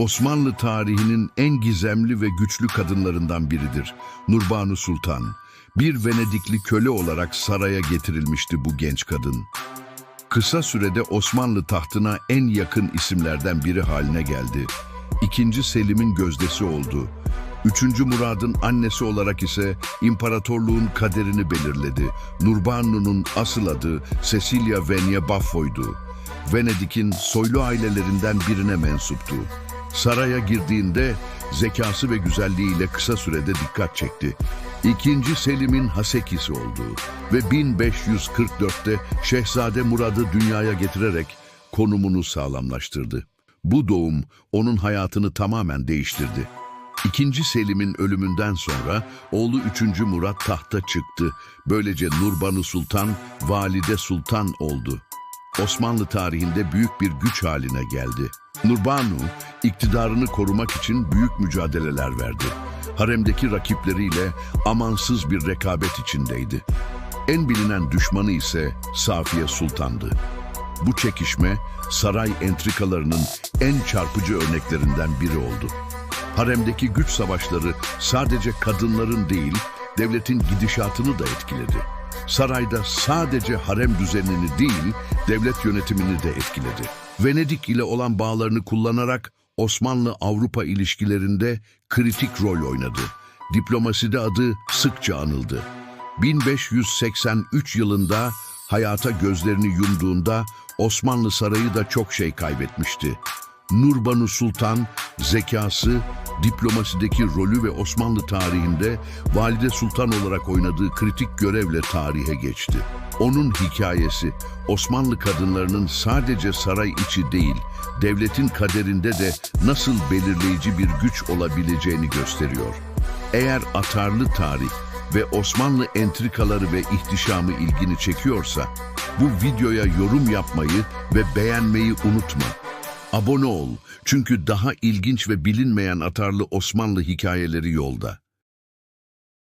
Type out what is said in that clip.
Osmanlı tarihinin en gizemli ve güçlü kadınlarından biridir. Nurbanu Sultan. Bir Venedikli köle olarak saraya getirilmişti bu genç kadın. Kısa sürede Osmanlı tahtına en yakın isimlerden biri haline geldi. İkinci Selim'in gözdesi oldu. Üçüncü Murad'ın annesi olarak ise imparatorluğun kaderini belirledi. Nurbanu'nun asıl adı Cecilia Venia Baffo'ydu. Venedik'in soylu ailelerinden birine mensuptu. Saraya girdiğinde zekası ve güzelliğiyle kısa sürede dikkat çekti. İkinci Selim'in hasekisi oldu ve 1544'te Şehzade Murad'ı dünyaya getirerek konumunu sağlamlaştırdı. Bu doğum onun hayatını tamamen değiştirdi. İkinci Selim'in ölümünden sonra oğlu 3. Murat tahta çıktı. Böylece Nurbanu Sultan, Valide Sultan oldu. Osmanlı tarihinde büyük bir güç haline geldi. Nurbanu, iktidarını korumak için büyük mücadeleler verdi. Haremdeki rakipleriyle amansız bir rekabet içindeydi. En bilinen düşmanı ise Safiye Sultan'dı. Bu çekişme saray entrikalarının en çarpıcı örneklerinden biri oldu. Haremdeki güç savaşları sadece kadınların değil, devletin gidişatını da etkiledi. Sarayda sadece harem düzenini değil, devlet yönetimini de etkiledi. Venedik ile olan bağlarını kullanarak Osmanlı-Avrupa ilişkilerinde kritik rol oynadı. Diplomaside adı sıkça anıldı. 1583 yılında hayata gözlerini yumduğunda Osmanlı Sarayı da çok şey kaybetmişti. Nurbanu Sultan, zekası, diplomasideki rolü ve Osmanlı tarihinde Valide Sultan olarak oynadığı kritik görevle tarihe geçti. Onun hikayesi, Osmanlı kadınlarının sadece saray içi değil, devletin kaderinde de nasıl belirleyici bir güç olabileceğini gösteriyor. Eğer atarlı tarih ve Osmanlı entrikaları ve ihtişamı ilgini çekiyorsa, bu videoya yorum yapmayı ve beğenmeyi unutma. Abone ol çünkü daha ilginç ve bilinmeyen atarlı Osmanlı hikayeleri yolda.